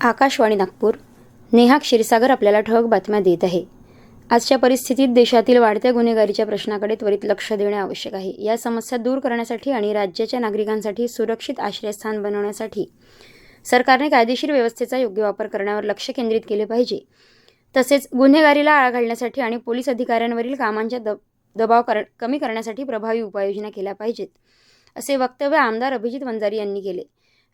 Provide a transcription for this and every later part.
आकाशवाणी नागपूर. नेहा क्षीरसागर आपल्याला ठळक बातम्या देत आहे. आजच्या परिस्थितीत देशातील वाढत्या गुन्हेगारीच्या प्रश्नाकडे त्वरित लक्ष देणे आवश्यक आहे. या समस्या दूर करण्यासाठी आणि राज्याच्या नागरिकांसाठी सुरक्षित आश्रयस्थान बनवण्यासाठी सरकारने कायदेशीर व्यवस्थेचा योग्य वापर करण्यावर लक्ष केंद्रित केले पाहिजे. तसेच गुन्हेगारीला आळा घालण्यासाठी आणि पोलीस अधिकाऱ्यांवरील कामांच्या दब दबाव कर कमी करण्यासाठी प्रभावी उपाययोजना केल्या पाहिजेत असे वक्तव्य आमदार अभिजित वंजारी यांनी केले.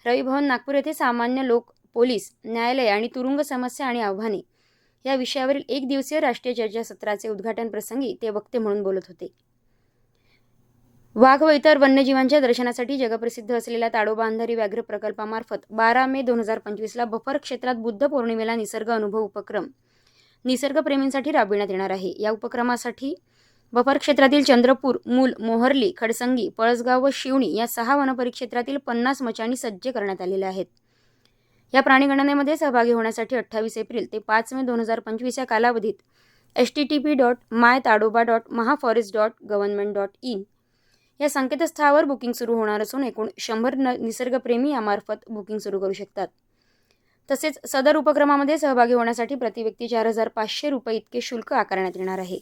रविभवन नागपूर येथे सामान्य लोक पोलीस न्यायालय आणि तुरुंग समस्या आणि आव्हाने या विषयावरील एक दिवसीय राष्ट्रीय चर्चासत्राचे उद्घाटन प्रसंगी ते वक्ते म्हणून बोलत होते. वाघ व इतर वन्यजीवांच्या दर्शनासाठी जगप्रसिद्ध असलेल्या ताडोबा अंधारी व्याघ्र प्रकल्पामार्फत बारा मे दोन हजार पंचवीसला बफर क्षेत्रात बुद्ध पौर्णिमेला निसर्ग अनुभव उपक्रम निसर्गप्रेमींसाठी राबविण्यात येणार आहे. या उपक्रमासाठी बफर क्षेत्रातील चंद्रपूर मूल मोहर्ली खडसंगी पळसगाव व शिवणी या सहा वनपरिक्षेत्रातील पन्नास मचाणी सज्ज करण्यात आलेल्या आहेत. या प्राणीगणनेमध्ये सहभागी होण्यासाठी अठ्ठावीस एप्रिल ते पाच मे दोन हजार पंचवीस या कालावधीत H T T P dot my Tadoba dot mahaforest dot government dot in या संकेतस्थळावर बुकिंग सुरू होणार असून एकूण शंभर न निसर्गप्रेमी यामार्फत बुकिंग सुरू करू शकतात. तसेच सदर उपक्रमामध्ये सहभागी होण्यासाठी प्रतिव्यक्ती चार हजार पाचशे रुपये इतके शुल्क आकारण्यात येणार आहे.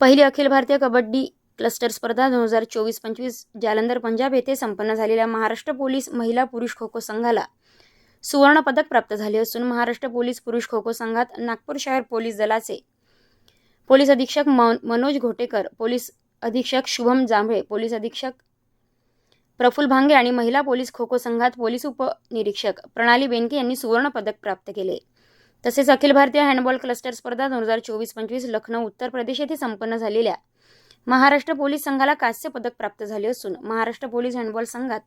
पहिली अखिल भारतीय कबड्डी क्लस्टर स्पर्धा दोन हजार चोवीस पंचवीस जालंधर पंजाब येथे संपन्न झालेल्या महाराष्ट्र पोलीस महिला पुरुष खो खो संघाला सुवर्णपदक प्राप्त झाले असून महाराष्ट्र पोलीस पुरुष खो खो संघात नागपूर शहर पोलीस दलाचे पोलीस अधीक्षक मन मनोज घोटेकर पोलीस अधीक्षक शुभम जांभळे पोलीस अधीक्षक प्रफुल भांगे आणि महिला पोलीस खो खो संघात पोलीस उपनिरीक्षक प्रणाली बेनके यांनी सुवर्णपदक प्राप्त केले. तसेच अखिल भारतीय हँडबॉल क्लस्टर स्पर्धा दोन हजार चोवीस पंचवीस लखनौ उत्तर प्रदेश येथे संपन्न झालेल्या महाराष्ट्र पोलीस संघाला कांस्य पदक प्राप्त झाले असून महाराष्ट्र पोलीस हँडबॉल संघात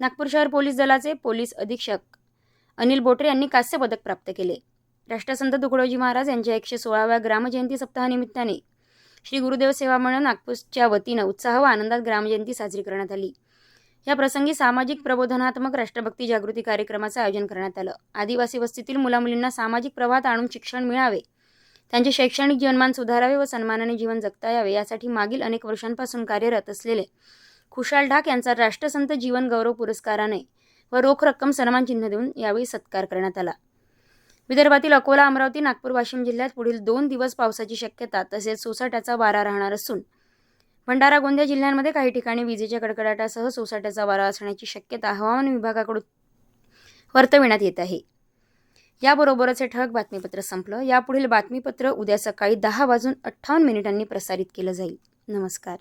नागपूर शहर पोलीस दलाचे पोलीस अधीक्षक अनिल बोटरे यांनी कांस्य पदक प्राप्त केले. राष्ट्रसंत तुकडोजी महाराज यांच्या एकशे सोळाव्या ग्रामजयंती सप्ताहानिमित्ताने श्री गुरुदेव सेवा मंडळ नागपूरच्या वतीनं उत्साह व आनंदात ग्रामजयंती साजरी करण्यात आली. या प्रसंगी सामाजिक प्रबोधनात्मक राष्ट्रभक्ती जागृती कार्यक्रमाचं आयोजन करण्यात आलं. आदिवासी वस्तीतील मुलामुलींना सामाजिक प्रवाहात आणून शिक्षण मिळावे त्यांचे शैक्षणिक जीवनमान सुधारावे व सन्मानाने जीवन जगता यावे यासाठी मागील अनेक वर्षांपासून कार्यरत असलेले खुशाल ढाक यांचा राष्ट्रसंत जीवन गौरव पुरस्काराने व रोख रक्कम सन्मान चिन्ह देऊन यावेळी सत्कार करण्यात आला. विदर्भातील अकोला अमरावती नागपूर वाशिम जिल्ह्यात पुढील दोन दिवस पावसाची शक्यता तसेच सोसाट्याचा वारा राहणार असून भंडारा गोंदिया जिल्ह्यांमध्ये काही ठिकाणी विजेच्या कडकडाटासह सोसाट्याचा वारा असण्याची शक्यता हवामान विभागाकडून वर्तविण्यात येत आहे. याबरोबरच हे ठळक बातमीपत्र संपलं. यापुढील बातमीपत्र उद्या सकाळी दहा वाजून अठ्ठावन्न मिनिटांनी प्रसारित केलं जाईल. नमस्कार.